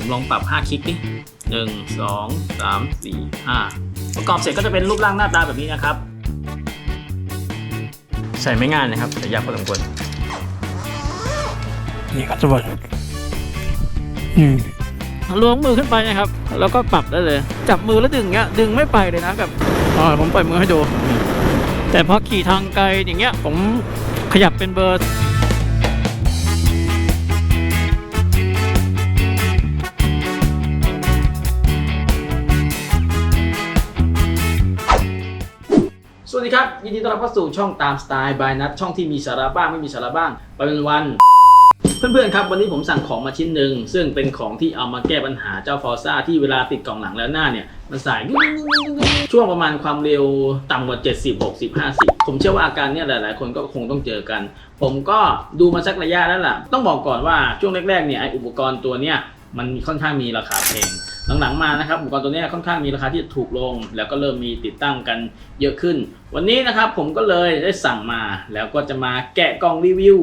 ผมลองปรับ 5 คลิกดิหนึ่งสองสามสี่ห้าประกอบเสร็จก็จะเป็นรูปร่างหน้าตาแบบนี้นะครับ ใส่ไม่ง่ายนะครับแต่ยากพอสมควรนี่ครับทุกคนอืมล้วงมือขึ้นไปนะครับ แล้วก็ปรับได้เลย จับมือแล้วดึงเงี้ย ดึงไม่ไปเลยนะแบบอ่าผมปล่อยมือให้ดู แต่พอขี่ทางไกลอย่างเงี้ย ผมขยับเป็นเบอร์ ยินดีต้อนรับเข้าสู่ช่องตามสไตล์บายนัทช่องที่มีสาระบ้างไม่มีสาระบ้างไปเป็นวัน เพื่อนๆครับวันนี้ผมสั่งของมาชิ้นหนึ่งซึ่งเป็นของที่เอามาแก้ปัญหาเจ้าฟอร์ซ่าที่เวลาติดกล่องหลังแล้วหน้าเนี่ย มันสายช่วงประมาณความเร็วต่ำกว่า 70 60 50 ผมเชื่อว่าอาการเนี่ยหลาย ๆ คนก็คงต้องเจอกัน ผมก็ดูมาสักระยะแล้วล่ะ ต้องบอกก่อนว่าช่วงแรก ๆ เนี่ยไออุปกรณ์ตัวเนี้ยมันค่อนข้างมีราคาแพง หลังๆมานะครับอุปกรณ์ตัวนี้ค่อนข้างมีราคาที่ถูกลง แล้วก็เริ่มมีติดตั้งกันเยอะขึ้น วันนี้นะครับผมก็เลยได้สั่งมาแล้วก็จะมาแกะกล่องรีวิว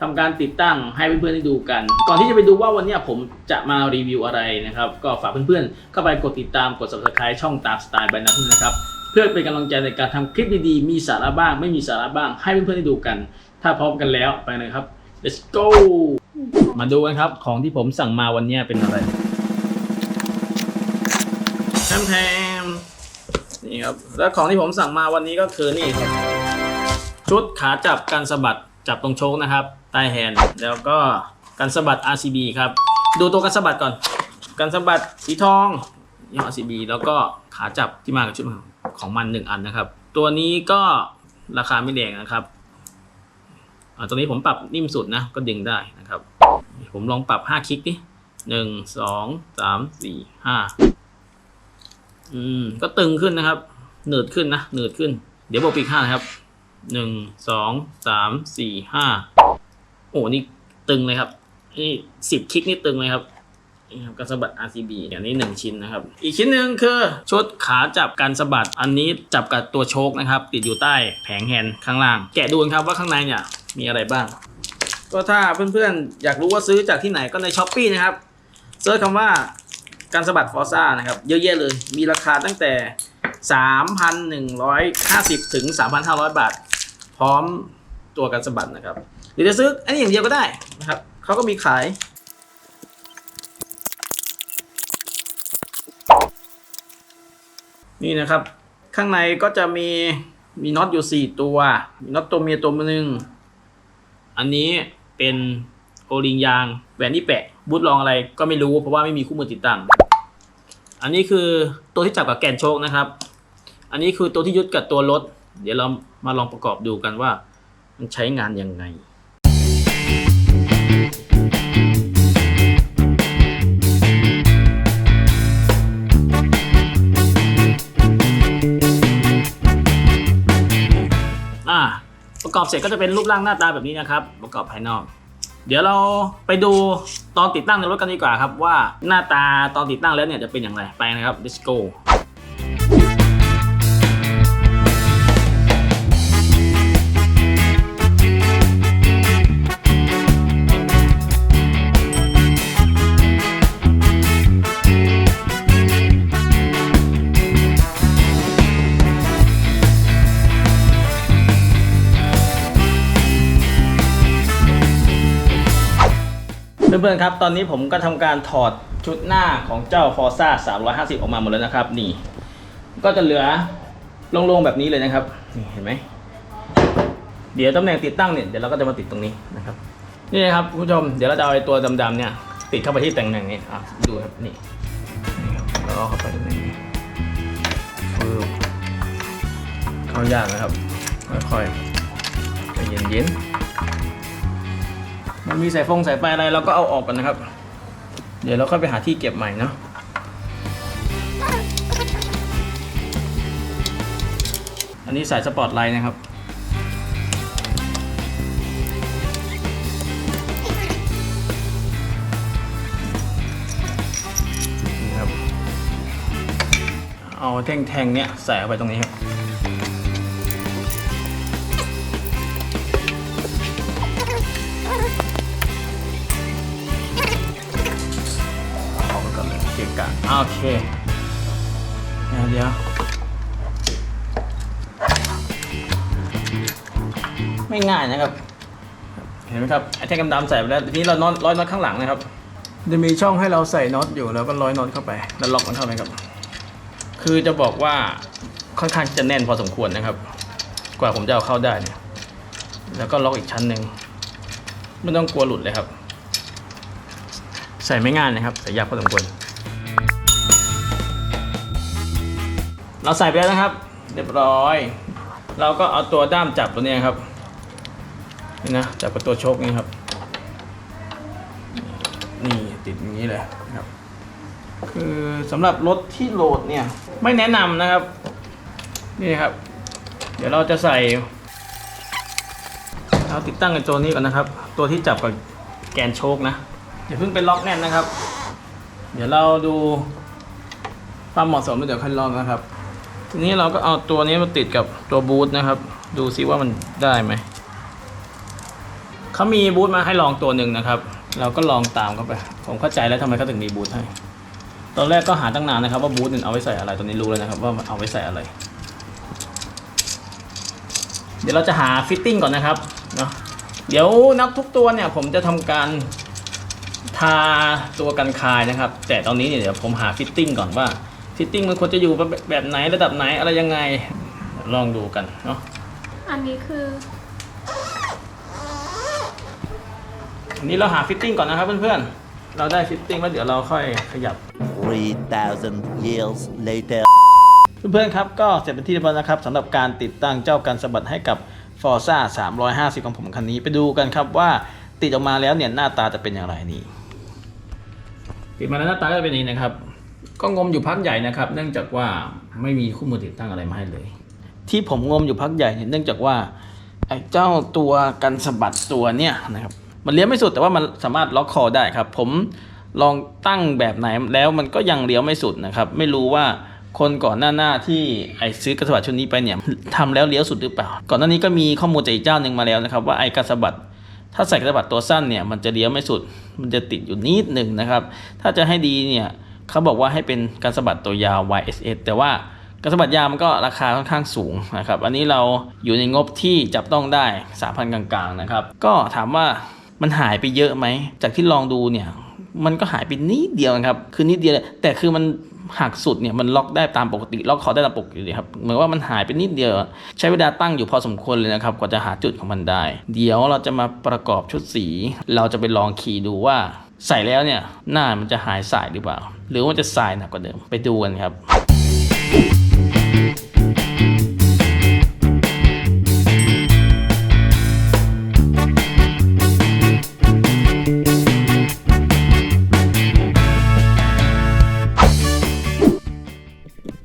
ทำการติดตั้งให้เพื่อนๆได้ดูกัน ก่อนที่จะไปดูว่าวันนี้ผมจะมารีวิวอะไรนะครับ ก็ฝากเพื่อนๆ เข้าไปกดติดตามกด subscribe ช่องตามสไตล์บนัทนะครับเพื่อเป็นกำลังใจในการทำคลิปดีๆ มีสาระบ้าง ไม่มีสาระบ้าง ให้เพื่อนๆได้ดูกัน ถ้าพร้อมกันแล้วไปเลยครับ let's go มาดูกันครับของที่ผมสั่งมาวันนี้เป็นอะไร มแทมนี่ครับ แล้วของที่ผมสั่งมาวันนี้ก็คือนี่ครับชุดขาจับกันสะบัดจับตรงโชคนะครับใต้แฮนด์แล้วก็กันสะบัด RCB ครับ ดูตัวกันสะบัดก่อนกันสะบัดสีทองยี่ห้อ RCB แล้วก็ขาจับที่มากับชุดของมันหนึ่งอันนะครับ ตัวนี้ก็ราคาไม่แรงนะครับตัวนี้ผมปรับนิ่มสุดนะก็ดึงได้นะครับ ผมลองปรับ 5 คลิกดิหนึ่งสองสามสี่ห้า อืม ก็ตึงขึ้นนะครับ หนืดขึ้นนะ หนืดขึ้น เดี๋ยวบอกปีกห้านะครับ หนึ่ง สอง สาม สี่ ห้า โอ้ นี่ตึงเลยครับ นี่สิบคลิกนี่ตึงเลยครับนี่ครับการสะบัด RCB อย่างนี้หนึ่งชิ้นนะครับ อีกชิ้นหนึ่งคือชุดขาจับการสะบัด อันนี้จับกับตัวโชคนะครับ ติดอยู่ใต้แผงแฮนด์ข้างล่าง แกะดูนครับว่าข้างในเนี่ยมีอะไรบ้าง ก็ถ้าเพื่อนๆ อยากรู้ว่าซื้อจากที่ไหนก็ในช้อปปีนะครับเซิร์ชคำว่า การสะบัดฟอร์ซ่านะครับ เยอะแยะเลย มีราคาตั้งแต่ 3,150 ถึง 3,500 บาท พร้อมตัวการสะบัดนะครับ หรือจะซื้ออันนี้อย่างเดียวก็ได้นะครับเขาก็มีขายนี่นะครับ ข้างในก็จะมีมีน็อตอยู่ 4 ตัวมีน็อตตัวเมียตัวหนึ่งอันนี้เป็นโอลิงยางแหวนที่แปะบูทลองอะไรก็ไม่รู้เพราะว่าไม่มีคู่มือติดตั้ง อันนี้คือตัวที่จับกับแกนโชคนะครับ อันนี้คือตัวที่ยึดกับตัวรถ เดี๋ยวเรามาลองประกอบดูกันว่า มันใช้งานยังไงอ่าประกอบเสร็จก็จะเป็นรูปร่างหน้าตาแบบนี้นะครับ ประกอบภายนอก เดี๋ยวเราไปดูตอนติดตั้งในรถกันดีกว่าครับว่าหน้าตาตอนติดตั้งแล้วเนี่ยจะเป็นอย่างไรไปนะครับ let's go เพื่อนๆครับตอนนี้ผมก็ทำการถอดชุดหน้าของเจ้า Forza 350 ออกมาหมดแล้วนะครับ นี่ ก็จะเหลือโล่งๆแบบนี้เลยนะครับนี่เห็นไหมเดี๋ยวตำแหน่งติดตั้งเนี่ยเดี๋ยวเราก็จะมาติดตรงนี้นะครับ นี่นะครับคุณผู้ชมเดี๋ยวเราจะเอาไอ้ตัวดำๆเนี่ย ติดเข้าไปที่ตำแหน่งนี้อะดูครับนี่นี่ครับแล้วก็เข้าไปตรงนี้ฟืบเข้ายากนะครับค่อยๆใจเย็นๆ มันมีสายฟงสายไฟอะไรเราก็เอาออกกันนะครับ เดี๋ยวเราค่อยไปหาที่เก็บใหม่เนาะอันนี้สายสปอตไลท์นะครับนี่ครับเอาแท่งๆเนี้ยใส่เข้าไปตรงนี้ครับ โอเค เดี๋ยวเดี๋ยวไม่ง่ายนะครับ เห็นไหมครับไอ้แท่งดำๆใส่ไปแล้วทีนี้เราน็อตร้อยน็อตข้างหลังนะครับจะมีช่องให้เราใส่น็อตอยู่แล้วก็ร้อยน็อตเข้าไป แล้วล็อกมันเข้าไปครับ คือจะบอกว่าค่อนข้างจะแน่นพอสมควรนะครับ กว่าผมจะเอาเข้าได้เนี่ยแล้วก็ล็อกอีกชั้นหนึ่งไม่ต้องกลัวหลุดเลยครับ ใส่ไม่ง่ายนะครับ ใส่ยากพอสมควร เราใส่ไปแล้วนะครับ เรียบร้อย เราก็เอาตัวด้ามจับตัวนี้ครับนี่นะจับกับตัวโชคนี่ครับ นี่ติดอย่างนี้เลยครับ คือสำหรับรถที่โหลดเนี่ย ไม่แนะนำนะครับ นี่ครับ เดี๋ยวเราจะใส่เราติดตั้งกันตัวนี้ก่อนนะครับ ตัวที่จับกับแกนโชคนะอย่าเพิ่งไปล็อกแน่นนะครับ เดี๋ยวเราดูความเหมาะสมแล้วเดี๋ยวค่อยลองนะครับ ทีนี้เราก็เอาตัวนี้มาติดกับตัวบูทนะครับ ดูซิว่ามันได้ไหมเขามีบูธมาให้ลองตัวหนึ่งนะครับ เราก็ลองตามเข้าไป ผมเข้าใจแล้วทำไมเขาถึงมีบูธให้ ตอนแรกก็หาตั้งนานนะครับว่าบูธเนี่ยเอาไว้ใส่อะไร ตอนนี้รู้แล้วนะครับ ว่าเอาไว้ใส่อะไร เดี๋ยวเราจะหาฟิตติ้งก่อนนะครับเนาะ เดี๋ยวนับทุกตัวเนี่ยผมจะทำการทาตัวกันคายนะครับ แต่ตอนนี้เนี่ยเดี๋ยวผมหาฟิตติ้งก่อนว่า ฟิตติ้งมันควรจะอยู่แบบไหนระดับไหนอะไรยังไงลองดูกันเนาะอันนี้คืออันนี้เราหาฟิตติ้งก่อนนะครับเพื่อนๆ เราได้ฟิตติ้งแล้วเดี๋ยวเราค่อยขยับ 3,000 years later. เพื่อนๆครับก็เสร็จเป็นที่เรียบร้อยนะครับสำหรับการติดตั้งเจ้ากันสะบัดให้กับ Forza 350 ของผมคันนี้ไปดูกันครับว่าติดออกมาแล้วเนี่ยหน้าตาจะเป็นอย่างไรนี่ติดมาแล้วหน้าตาก็จะเป็นอย่างนี้นะครับ ก็งมอยู่พักใหญ่นะครับ เนื่องจากว่าไม่มีคู่มือติดตั้งอะไรมาให้เลย ที่ผมงมอยู่พักใหญ่เนี่ยเนื่องจากว่าไอ้เจ้าตัวกันสะบัดตัวเนี่ยนะครับมันเลี้ยวไม่สุดแต่ว่ามันสามารถล็อกคอได้ครับ ผมลองตั้งแบบไหนแล้วมันก็ยังเลี้ยวไม่สุดนะครับ ไม่รู้ว่าคนก่อนหน้าหน้าที่ไอซื้อกระสะบัดชุดนี้ไปเนี่ยทำแล้วเลี้ยวสุดหรือเปล่า ก่อนหน้านี้ก็มีข้อมูลจากอีกเจ้าหนึ่งมาแล้วนะครับว่าไอ้กระสะบัดถ้าใส่กระสะบัดตัวสั้นเนี่ยมันจะเลี้ยวไม่สุด มันจะติดอยู่นิดหนึ่งนะครับ ถ้าจะให้ดีเนี่ย เขาบอกว่าให้เป็นการสะบัดตัวยาว YSS แต่ว่าการสะบัดยาวมันก็ราคาค่อนข้างสูงนะครับ อันนี้เราอยู่ในงบที่จับต้องได้ 3,000 กลางๆนะครับ ก็ถามว่ามันหายไปเยอะไหม จากที่ลองดูเนี่ย มันก็หายไปนิดเดียวนะครับ คือนิดเดียวแต่คือมันหักสุดเนี่ยมันล็อกได้ตามปกติล็อกคอได้ตามปกติเลยครับเหมือนว่ามันหายไปนิดเดียว ใช้เวลาตั้งอยู่พอสมควรเลยนะครับกว่าจะหาจุดของมันได้ เดี๋ยวเราจะมาประกอบชุดสี เราจะไปลองขี่ดูว่า ใส่แล้วเนี่ยหน้ามันจะหายสายหรือเปล่า หรือว่าจะสายหนักกว่าเดิมไปดูกันครับ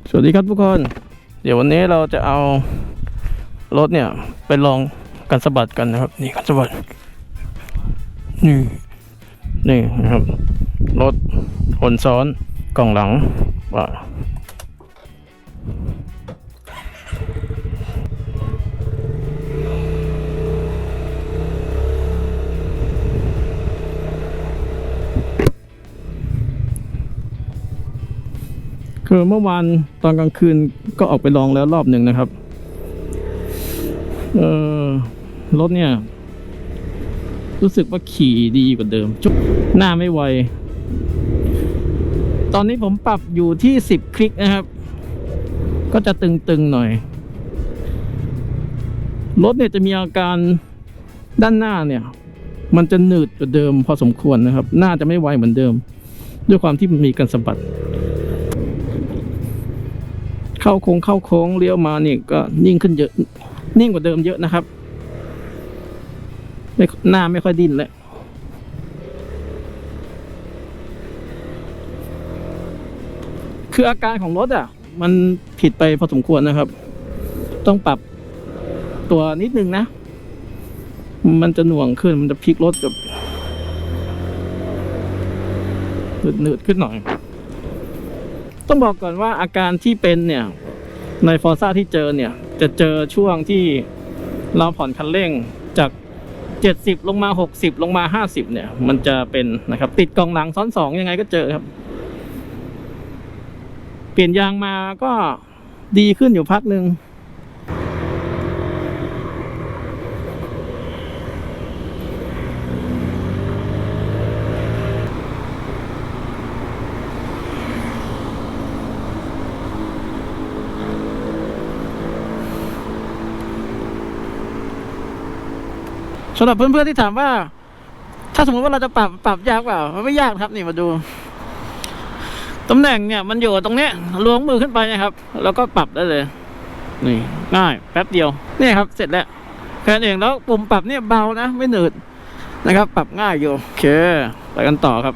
สวัสดีครับทุกคน เดี๋ยววันนี้เราจะเอารถเนี่ย ไปลองกันสะบัดกันนะครับ นี่กันสะบัดนี่ นี่นะครับ รถคนซ้อนกล่องหลังว่าคือเมื่อวานตอนกลางคืนก็ออกไปลองแล้วรอบหนึ่งนะครับ เออรถเนี่ย รู้สึกว่าขี่ดีกว่าเดิมจุ๊บหน้าไม่ไว ตอนนี้ผมปรับอยู่ที่ 10 คลิกนะครับ ก็จะตึงๆหน่อย รถเนี่ยจะมีอาการด้านหน้าเนี่ย มันจะหนืดกว่าเดิมพอสมควรนะครับ หน้าจะไม่ไวเหมือนเดิม ด้วยความที่มันมีการสะบัด เข้าโค้งเข้าโค้งเลี้ยวมาเนี่ยก็นิ่งขึ้นเยอะ นิ่งกว่าเดิมเยอะนะครับ ไม่หน้าไม่ค่อยดิ้นแล้วคืออาการของรถอะ มันผิดไปพอสมควรนะครับ ต้องปรับตัวนิดนึงนะ มันจะหน่วงขึ้นมันจะพลิกรถกับหนืดๆขึ้นหน่อย ต้องบอกก่อนว่าอาการที่เป็นเนี่ย ในฟอร์ซ่าที่เจอเนี่ย จะเจอช่วงที่เราผ่อนคันเร่ง 70 ลงมา 60 ลงมา 50 เนี่ย มันจะเป็นนะครับ ติดกองหลังซ้อนสองยังไงก็เจอครับ เปลี่ยนยางมาก็ดีขึ้นอยู่พักหนึ่ง สำหรับเพื่อนๆที่ถามว่า ถ้าสมมติว่าเราจะปรับปรับยากเปล่ามันไม่ยากครับนี่มาดูตำแหน่งเนี่ยมันอยู่ตรงเนี้ยล้วงมือขึ้นไปนะครับ แล้วก็ปรับได้เลย นี่ง่าย แป๊บเดียวนี่ครับ เสร็จแล้วแค่นั้นเองแล้วปุ่มปรับเนี่ยเบานะไม่หนืดนะครับ ปรับง่ายอยู่โอเคไปกันต่อครับ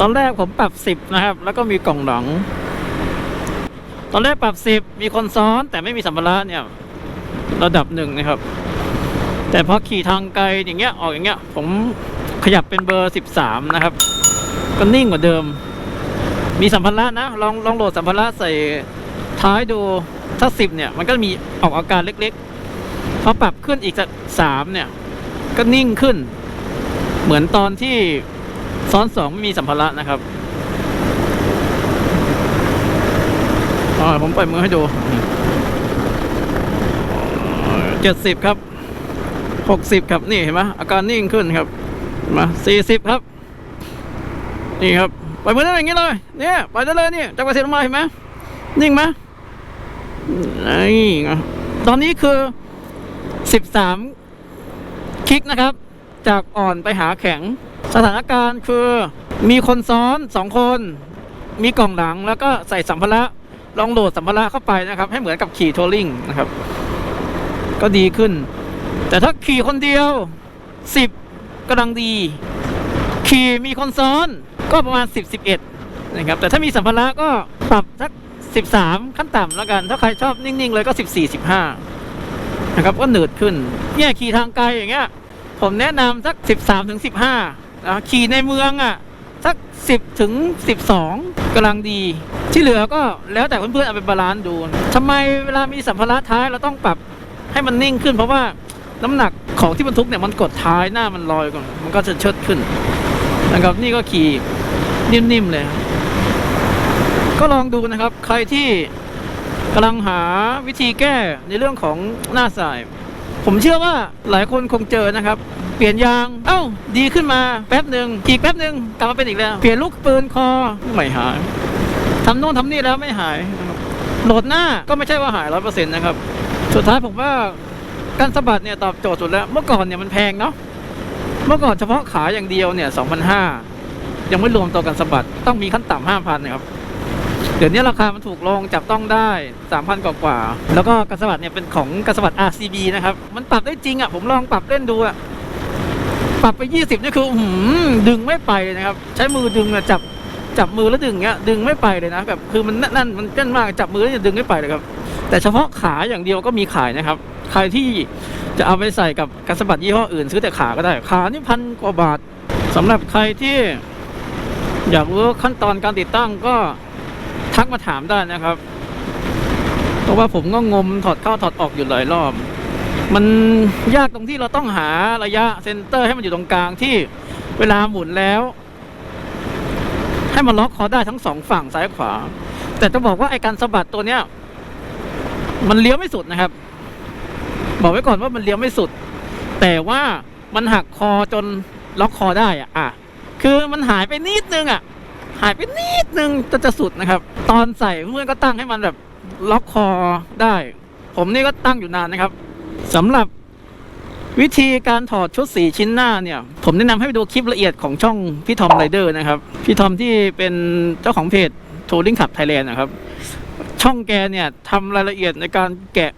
ตอนแรกผมปรับสิบนะครับ แล้วก็มีกล่องหลัง ตอนแรกปรับสิบมีคนซ้อนแต่ไม่มีสัมภาระเนี่ย ระดับหนึ่งนะครับ แต่พอขี่ทางไกลอย่างเงี้ยออกอย่างเงี้ย ผมขยับเป็นเบอร์สิบสามนะครับ ก็นิ่งกว่าเดิม มีสัมภาระนะ ลองลองโหลดสัมภาระใส่ท้ายดูถ้าสิบเนี่ย มันก็มีออกอาการเล็กๆพอปรับขึ้นอีกสักสามเนี่ย ก็นิ่งขึ้น เหมือนตอนที่ซ้อนสองไม่มีสัมภาระนะครับอ่าผมปล่อยมือให้ดู เจ็ดสิบครับหกสิบครับนี่เห็นไหมอาการนิ่งขึ้นครับมาสี่สิบครับ นี่ครับปล่อยมือได้อย่างนี้เลยเนี่ยปล่อยได้เลยนี่จากประเทศลงมาเห็นไหมนิ่งไหมนี่ตอนนี้คือสิบสามคลิกนะครับ จากอ่อนไปหาแข็ง สถานการณ์คือมีคนซ้อนสองคน มีกล่องหลังแล้วก็ใส่สัมภาระลองโหลดสัมภาระเข้าไปนะครับ ให้เหมือนกับขี่ทัวริงนะครับ ก็ดีขึ้น แต่ถ้าขี่คนเดียวสิบกำลังดี ขี่มีคนซ้อนก็ประมาณสิบสิบเอ็ดนะครับ แต่ถ้ามีสัมภาระก็ปรับสักสิบสามขั้นต่ำแล้วกัน ถ้าใครชอบนิ่ง ๆ เลยก็สิบสี่สิบห้านะครับ ก็หนืดขึ้นเนี่ยขี่ทางไกลอย่างเงี้ย ผมแนะนำสักสิบสามถึงสิบห้านะขี่ในเมืองอะสักสิบถึงสิบสองกำลังดี ที่เหลือก็แล้วแต่เพื่อนๆเอาไปบาลานซ์ดูทำไมเวลามีสัมภาระท้ายเราต้องปรับ ให้มันนิ่งขึ้นเพราะว่าน้ำหนักของที่บรรทุกเนี่ยมันกดท้ายหน้ามันลอยก่อนมันก็จะเชิดขึ้นนะครับนี่ก็ขี่นิ่มๆเลย ก็ลองดูนะครับ ใครที่กำลังหาวิธีแก้ในเรื่องของหน้าสาย ผมเชื่อว่าหลายคนคงเจอนะครับ เปลี่ยนยาง เอ้า ดีขึ้นมาแป๊บหนึ่งอีกแป๊บหนึ่งกลับมาเป็นอีกแล้ว เปลี่ยนลูกปืนคอไม่หายทำโน่นทำนี่แล้วไม่หายโหลดหน้าก็ไม่ใช่ว่าหายร้อยเปอร์เซ็นต์นะครับ สุดท้ายผมว่าการสะบัดเนี่ยตอบโจทย์สุดแล้ว เมื่อก่อนเนี่ยมันแพงเนาะเมื่อก่อนเฉพาะขาอย่างเดียวเนี่ยสองพันห้ายังไม่รวมตัวกันสะบัดต้องมีขั้นต่ำห้าพันนะครับเดี๋ยวนี้ราคามันถูกลงจับต้องได้สามพันกว่าๆแล้วก็กระสะบัดเนี่ยเป็นของกระสะบัด RCB นะครับ มันปรับได้จริงอะผมลองปรับเล่นดูอะปรับไปยี่สิบนี่คืออื้อหือดึงไม่ไปเลยนะครับ ใช้มือดึงอะจับจับมือแล้วดึงเงี้ยดึงไม่ไปเลยนะแบบคือมันนั่นมันเต้นมากจับมือแล้วจะดึงไม่ไปเลยครับ แต่เฉพาะขาอย่างเดียวก็มีขายนะครับ ใครที่จะเอาไปใส่กับกระสะบัดยี่ห้ออื่น ซื้อแต่ขาก็ได้ ขานี่พันกว่าบาทสำหรับใครที่อยากรู้ขั้นตอนการติดตั้งก็ทักมาถามได้นะครับ เพราะว่าผมก็งมถอดเข้าถอดออกอยู่หลายรอบ มันยากตรงที่เราต้องหาระยะเซนเตอร์ให้มันอยู่ตรงกลางที่เวลาหมุนแล้ว ให้มันล็อกคอได้ทั้งสองฝั่งซ้ายขวา แต่จะบอกว่าไอการสะบัดตัวเนี้ย มันเลี้ยวไม่สุดนะครับ บอกไว้ก่อนว่ามันเลี้ยวไม่สุด แต่ว่ามันหักคอจนล็อกคอได้อะอะคือมันหายไปนิดนึงอะ หายไปนิดนึงจะจะสุดนะครับ ตอนใส่เพื่อนก็ตั้งให้มันแบบล็อกคอได้ ผมนี่ก็ตั้งอยู่นานนะครับสำหรับวิธีการถอดชุดสีชิ้นหน้าเนี่ย ผมแนะนำให้ไปดูคลิปละเอียดของช่องพี่ทอมไรเดอร์นะครับ พี่ทอมที่เป็นเจ้าของเพจทัวริงขับไทยแลนด์นะครับ ช่องแกเนี่ยทำรายละเอียดในการแกะ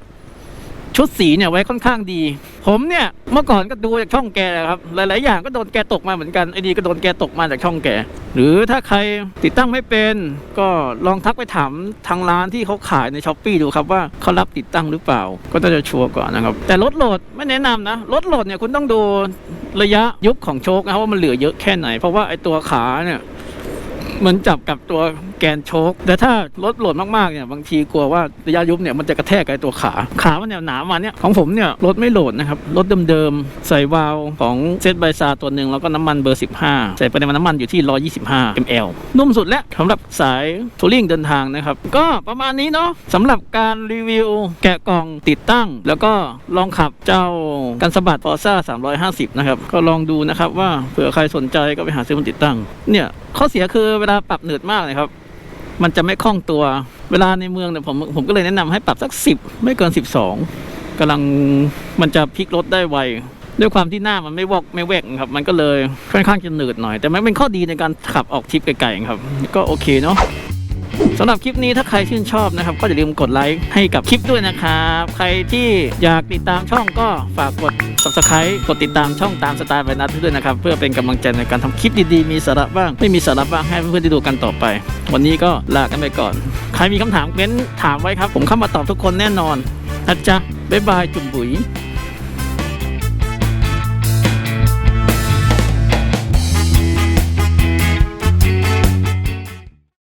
ชุดสีเนี่ยไว้ค่อนข้างดี ผมเนี่ยเมื่อก่อนก็ดูจากช่องแกนะครับ หลาย ๆ อย่างก็โดนแกตกมาเหมือนกันไอ้ดีก็โดนแกตกมาจากช่องแก หรือถ้าใครติดตั้งไม่เป็นก็ลองทักไปถามทางร้านที่เขาขายในช้อปปีดูครับว่าเขารับติดตั้งหรือเปล่า ก็ต้องจะชัวร์ก่อนนะครับ แต่รถโหลดไม่แนะนำนะรถโหลดเนี่ยคุณต้องดูระยะยุบของโชคนะครับว่ามันเหลือเยอะแค่ไหน เพราะว่าไอ้ตัวขาเนี่ย เหมือนจับกับตัวแกนโชคแต่ถ้ารถโหลดมากๆเนี่ยบางทีกลัวว่าระยะยุบเนี่ยมันจะกระแทกกับไอ้ตัวขา ขามันเนี่ยหนามาเนี่ยของผมเนี่ยรถไม่โหลดนะครับรถเดิมๆใส่วาล์วของเซตไบซาตัวหนึ่งแล้วก็น้ำมันเบอร์ 15 ใส่ปริมาณน้ำมันอยู่ที่ 125 ml นุ่มสุดแล้วสำหรับสายทัวริงเดินทางนะครับ ก็ประมาณนี้เนาะสำหรับการรีวิวแกะกล่องติดตั้ง แล้วก็ลองขับเจ้ากันสะบัดฟอร์ซ่า350 นะครับ ก็ลองดูนะครับว่าเผื่อใครสนใจก็ไปหาซื้อมันติดตั้งเนี่ยข้อเสียคือเวลาปรับหนืดมากเลยครับ มันจะไม่คล่องตัว เวลาในเมืองเนี่ยผมผมก็เลยแนะนำให้ปรับสัก10ไม่เกิน12กำลังมันจะพลิกรถได้ไวด้วยความที่หน้ามันไม่วอกไม่แวกครับ มันก็เลยค่อนข้างจะหนืดหน่อย แต่มันเป็นข้อดีในการขับออกทริปไกลๆครับ ก็โอเคเนาะสำหรับคลิปนี้ถ้าใครชื่นชอบนะครับ ก็อย่าลืมกดไลค์ให้กับคลิปด้วยนะครับ ใครที่อยากติดตามช่องก็ฝากกด subscribe กดติดตามช่องตามสไตล์ไวนัทด้วยนะครับ เพื่อเป็นกำลังใจในการทำคลิปดีๆ มีสาระบ้าง ไม่มีสาระบ้างให้เพื่อนๆได้ดูกันต่อไป วันนี้ก็ลากันไปก่อน ใครมีคำถามเม้นถามไว้ครับ ผมเข้ามาตอบทุกคนแน่นอนนะจ๊ะบ๊ายบายจุ๋มบุ๋ย